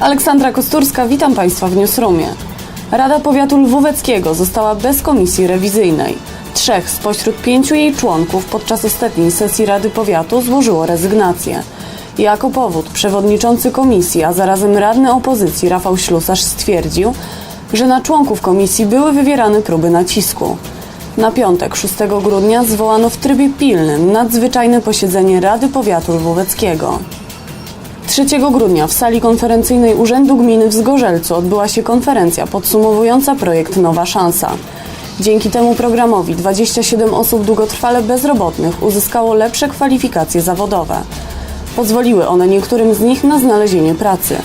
Aleksandra Kosturska, witam Państwa w Newsroomie. Rada Powiatu Lwóweckiego została bez komisji rewizyjnej. Trzech spośród pięciu jej członków podczas ostatniej sesji Rady Powiatu złożyło rezygnację. Jako powód przewodniczący komisji, a zarazem radny opozycji Rafał Ślusarz stwierdził, że na członków komisji były wywierane próby nacisku. Na piątek 6 grudnia zwołano w trybie pilnym nadzwyczajne posiedzenie Rady Powiatu Lwóweckiego. 3 grudnia w sali konferencyjnej Urzędu Gminy w Zgorzelcu odbyła się konferencja podsumowująca projekt Nowa Szansa. Dzięki temu programowi 27 osób długotrwale bezrobotnych uzyskało lepsze kwalifikacje zawodowe. Pozwoliły one niektórym z nich na znalezienie pracy.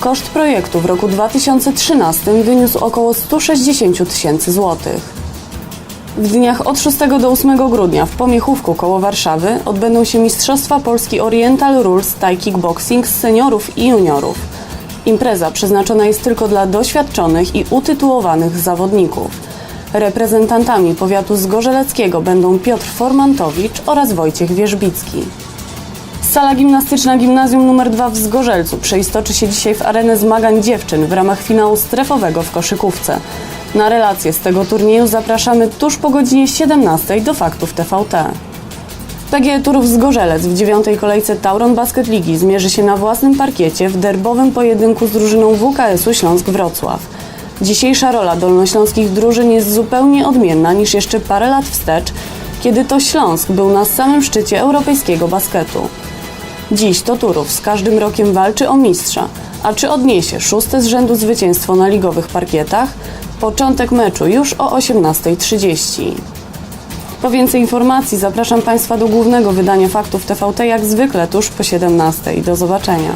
Koszt projektu w roku 2013 wyniósł około 160 tysięcy złotych. W dniach od 6 do 8 grudnia w Pomiechówku koło Warszawy odbędą się Mistrzostwa Polski Oriental Rules Thai Kickboxing z seniorów i juniorów. Impreza przeznaczona jest tylko dla doświadczonych i utytułowanych zawodników. Reprezentantami powiatu zgorzeleckiego będą Piotr Formantowicz oraz Wojciech Wierzbicki. Sala gimnastyczna Gimnazjum nr 2 w Zgorzelcu przeistoczy się dzisiaj w arenę zmagań dziewczyn w ramach finału strefowego w koszykówce. Na relacje z tego turnieju zapraszamy tuż po godzinie 17 do Faktów TVT. PGE Turów Zgorzelec w dziewiątej kolejce Tauron Basket Ligi zmierzy się na własnym parkiecie w derbowym pojedynku z drużyną WKS-u Śląsk Wrocław. Dzisiejsza rola dolnośląskich drużyn jest zupełnie odmienna niż jeszcze parę lat wstecz, kiedy to Śląsk był na samym szczycie europejskiego basketu. Dziś to Turów z każdym rokiem walczy o mistrza, a czy odniesie szóste z rzędu zwycięstwo na ligowych parkietach? Początek meczu już o 18.30. Po więcej informacji zapraszam Państwa do głównego wydania faktów TVT jak zwykle tuż po 17.00. Do zobaczenia.